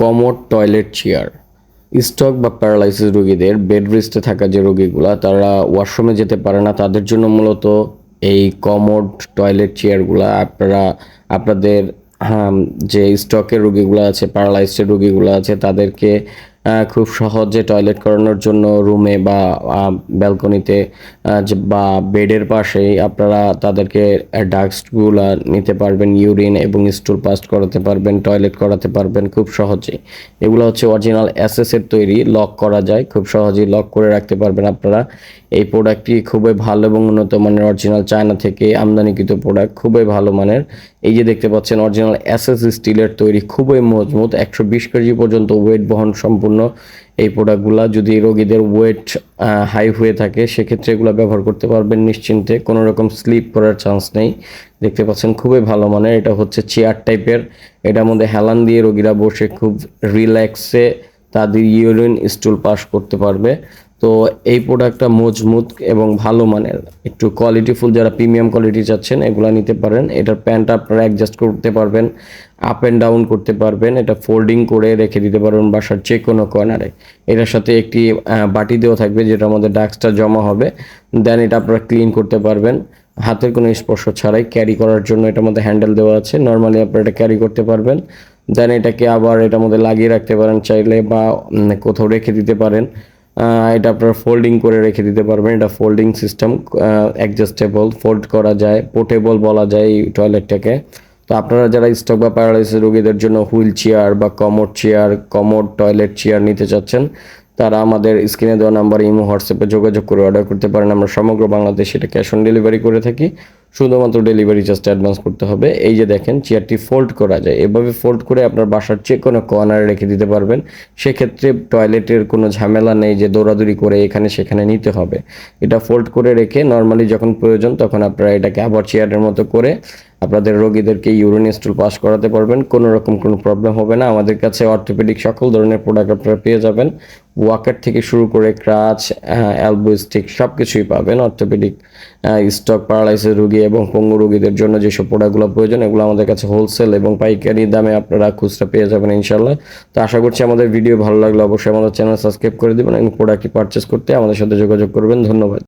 Commode toilet chair. Stock বা paralysis রোগীদের bed রেস্টে থাকা যে রোগীগুলা তারা ওয়াশরুমে যেতে পারে না। তাদের জন্য মূলত এই কমোড টয়লেট চেয়ারগুলা আপনারা আপনাদের হ্যাঁ, যে স্টকের রোগীগুলো আছে প্যারালাইসের রোগীগুলো আছে তাদেরকে খুব সহজে টয়লেট করানোর জন্য রুমে বা ব্যালকনিতে বা বেডের পাশেই আপনারা তাদেরকে ডাস্টগুলো নিতে পারবেন ইউরিন এবং স্টুল পাস্ট করাতে পারবেন টয়লেট করাতে পারবেন খুব সহজেই। এগুলো হচ্ছে অরিজিনাল অ্যাসেসের তৈরি লক করা যায়, খুব সহজেই লক করে রাখতে পারবেন আপনারা। এই প্রোডাক্টটি খুবই ভালো এবং উন্নত মানের অরিজিনাল চায়না থেকে আমদানিকৃত প্রোডাক্ট খুবই ভালো মানের। এই যে দেখতে পাচ্ছেন অরিজিনাল অ্যাসেস স্টিলের তৈরি, খুবই মজবুত, একশো বিশ কেজি পর্যন্ত ওয়েট বহন সম্পূর্ণ এই প্রোডাক্টগুলো যদি রোগীদের ওয়েট হাই হয়ে থাকে, সেক্ষেত্রে এগুলো ব্যবহার করতে পারবেন নিশ্চিন্তে। কোনো রকম স্লিপ করার চান্স নেই। দেখতে পাচ্ছেন খুবই ভালো মানে এটা হচ্ছে চেয়ার টাইপের এটার মধ্যে হেলান দিয়ে রোগীরা বসে খুব রিল্যাক্সে তাদের ইউরিন স্টুল পাস করতে পারবে। তো এই প্রোডাক্টটা মজবুত এবং ভালো মানের। একটু কোয়ালিটিফুল যারা প্রিমিয়াম কোয়ালিটি চাচ্ছেন, এগুলো নিতে পারেন। এটার প্যান্টটা আপনারা অ্যাডজাস্ট করতে পারবেন আপ অ্যান্ড ডাউন করতে পারবেন। এটা ফোল্ডিং করে রেখে দিতে পারবেন বাসার যে কোনো কর্নারে এটার সাথে একটি বাটি দেওয়া থাকবে যেটার মধ্যে ডাক্সটা জমা হবে। দেন এটা আপনারা ক্লিন করতে পারবেন। হাতের কোনো স্পর্শ ছাড়াই ক্যারি করার জন্য এটার মধ্যে হ্যান্ডেল দেওয়া আছে। নর্মালি আপনারা এটা ক্যারি করতে পারবেন। দেন এটাকে আবার এটার মধ্যে লাগিয়ে রাখতে পারেন চাইলে বা কোথাও রেখে দিতে পারেন। এটা আপনার ফোল্ডিং করে রেখে দিতে পারবেন। এটা ফোল্ডিং সিস্টেম অ্যাডজাস্টেবল ফোল্ড করা যায় পোর্টেবল বলা যায় এই টয়লেটটাকে তো আপনারা যারা স্টক বা প্যারালাইসিস রোগীদের জন্য হুইল চেয়ার বা commode chair commode toilet chair নিতে চাচ্ছেন, তারা আমাদের স্ক্রিনে দেওয়া নাম্বার ইমো, হোয়াটসঅ্যাপে যোগাযোগ করে অর্ডার করতে পারেন। আমরা সমগ্র বাংলাদেশে এটা ক্যাশ অন ডেলিভারি করে থাকি। শুধুমাত্র ডেলিভারি চার্জটা অ্যাডভান্স করতে হবে। এই যে দেখেন চেয়ারটি ফোল্ড করা যায়। এভাবে ফোল্ড করে আপনার বাসার যে কোনো কর্নারে রেখে দিতে পারবেন। সেক্ষেত্রে টয়লেটের কোনো ঝামেলা নেই যে দৌড়াদৌড়ি করে এখানে সেখানে নিতে হবে। এটা ফোল্ড করে রেখে নর্মালি যখন প্রয়োজন তখন আপনারা এটাকে আবার চেয়ারের মতো করে আপনাদের রোগীদেরকে ইউরিন স্টুল পাস করাতে পারবেন। কোনো রকম কোনো প্রবলেম হবে না। আমাদের কাছে অর্থোপেডিক সকল ধরনের প্রোডাক্ট আপনারা পেয়ে যাবেন। ওয়াকার থেকে শুরু করে ক্রাচ অ্যালবো স্টিক সব কিছুই পাবেন। অর্থোপেডিক স্টক, প্যারালাইসিস রুগী এবং পঙ্গু রুগীদের জন্য যেসব প্রোডাক্টগুলো প্রয়োজন, এগুলো আমাদের কাছে হোলসেল এবং পাইকারি দামে আপনারা খুচরা পেয়ে যাবেন ইনশাল্লাহ তো আশা করছি আমাদের ভিডিও ভালো লাগলে অবশ্যই আমাদের চ্যানেল সাবস্ক্রাইব করে দেবেন এবং প্রোডাক্টটি পারচেস করতে আমাদের সাথে যোগাযোগ করবেন। ধন্যবাদ।